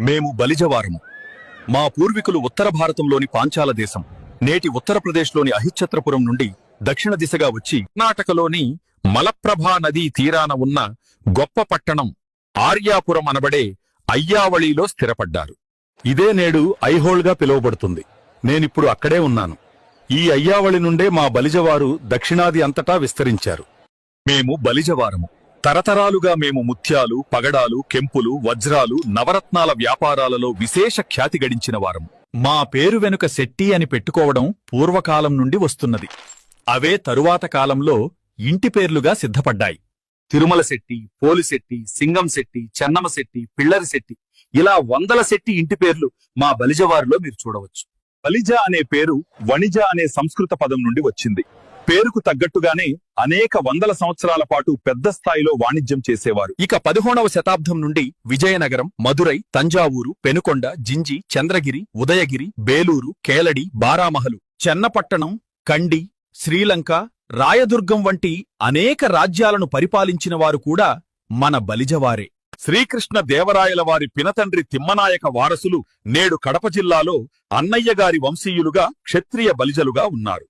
మేము బలిజవారము. మా పూర్వీకులు ఉత్తర భారతంలోని పాంచాల దేశం నేటి ఉత్తరప్రదేశ్లోని అహిచ్ఛత్రపురం నుండి దక్షిణ దిశగా వచ్చి కర్ణాటకలోని మలప్రభా నదీ తీరాన ఉన్న గొప్ప పట్టణం ఆర్యాపురం అనబడే అయ్యావళిలో స్థిరపడ్డారు. ఇదే నేడు ఐహోల్గా పిలువబడుతుంది. నేనిప్పుడు అక్కడే ఉన్నాను. ఈ అయ్యావళి నుండే మా బలిజవారు దక్షిణాది అంతటా విస్తరించారు. మేము బలిజవారము. తరతరాలుగా మేము ముత్యాలు పగడాలు కెంపులు వజ్రాలు నవరత్నాల వ్యాపారాలలో విశేష ఖ్యాతి గడించిన వారం మా పేరు వెనుక శెట్టి అని పెట్టుకోవడం పూర్వకాలం నుండి వస్తున్నది. అవే తరువాత కాలంలో ఇంటి పేర్లుగా సిద్ధపడ్డాయి. తిరుమల శెట్టి పోలిశెట్టి సింగం శెట్టి చెన్నమ శెట్టి పిల్లరి శెట్టి ఇలా వందల శెట్టి ఇంటి పేర్లు మా బలిజవారిలో మీరు చూడవచ్చు. బలిజ అనే పేరు వణిజ అనే సంస్కృత పదం నుండి వచ్చింది. పేరుకు తగ్గట్టుగానే అనేక వందల సంవత్సరాల పాటు పెద్ద స్థాయిలో వాణిజ్యం చేసేవారు. ఇక పదిహోనవ శతాబ్దం నుండి విజయనగరం మదురై తంజావూరు పెనుకొండ జింజి చంద్రగిరి ఉదయగిరి బేలూరు కేలడి బారామహలు చెన్నపట్టణం కండి శ్రీలంక రాయదుర్గం వంటి అనేక రాజ్యాలను పరిపాలించిన వారు కూడా మన బలిజవారే. శ్రీకృష్ణ దేవరాయల వారి పినతండ్రి తిమ్మనాయక వారసులు నేడు కడప జిల్లాలో అన్నయ్యగారి వంశీయులుగా క్షత్రియ బలిజలుగా ఉన్నారు.